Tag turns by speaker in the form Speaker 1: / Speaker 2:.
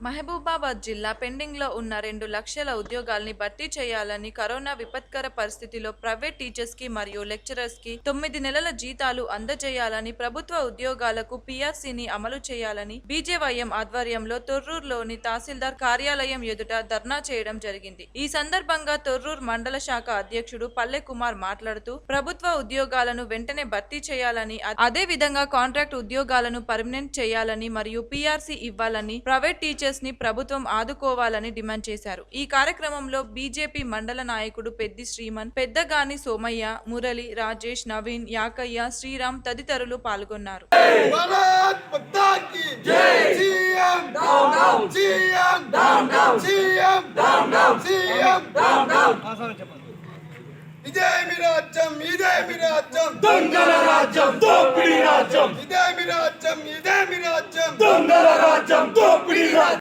Speaker 1: మహబూబాబాద్ జిల్లా పెండింగ్లో ఉన్న రెండు లక్షల ఉద్యోగాల్ని భర్తీ చేయాలని కరోనా విపత్కర పరిస్థితిలో ప్రైవేట్ టీచర్స్కి మరియు లెక్చరర్స్కి తొమ్మిది నెలల జీతాలు అందజేయాలని ప్రభుత్వ ఉద్యోగాలకు పీఆర్సీని అమలు చేయాలని బీజేవైఎం ఆధ్వర్యంలో తొర్రూరులోని తహసీల్దార్ కార్యాలయం ఎదుట ధర్నా చేయడం జరిగింది. ఈ సందర్భంగా తొర్రూరు మండల శాఖ అధ్యక్షుడు పల్లె కుమార్ మాట్లాడుతూ ప్రభుత్వ ఉద్యోగాలను వెంటనే భర్తీ చేయాలని అదే విధంగా కాంట్రాక్ట్ ఉద్యోగాలను పర్మనెంట్ చేయాలని మరియు పీఆర్సీ ఇవ్వాలని ప్రైవేట్ టీచర్ ని ప్రభుత్వం ఆదుకోవాలని డిమాండ్ చేశారు. ఈ కార్యక్రమంలో బీజేపీ మండల నాయకుడు పెద్ది శ్రీమన్ పెద్దగాని సోమయ్య మురళి రాజేష్ నవీన్ యాకయ్య శ్రీరామ్ తదితరులు పాల్గొన్నారు.
Speaker 2: ఇదే మీ రాజ్యం ఇదే మీ రాజ్యం.
Speaker 3: దొంగల రాజ్యం దోపిడీ రాజ్యం.
Speaker 2: ఇదే మీ రాజ్యం ఇదే మీ రాజ్యం.
Speaker 3: దొంగల రాజ్యం దోపిడీ రాజ్యం.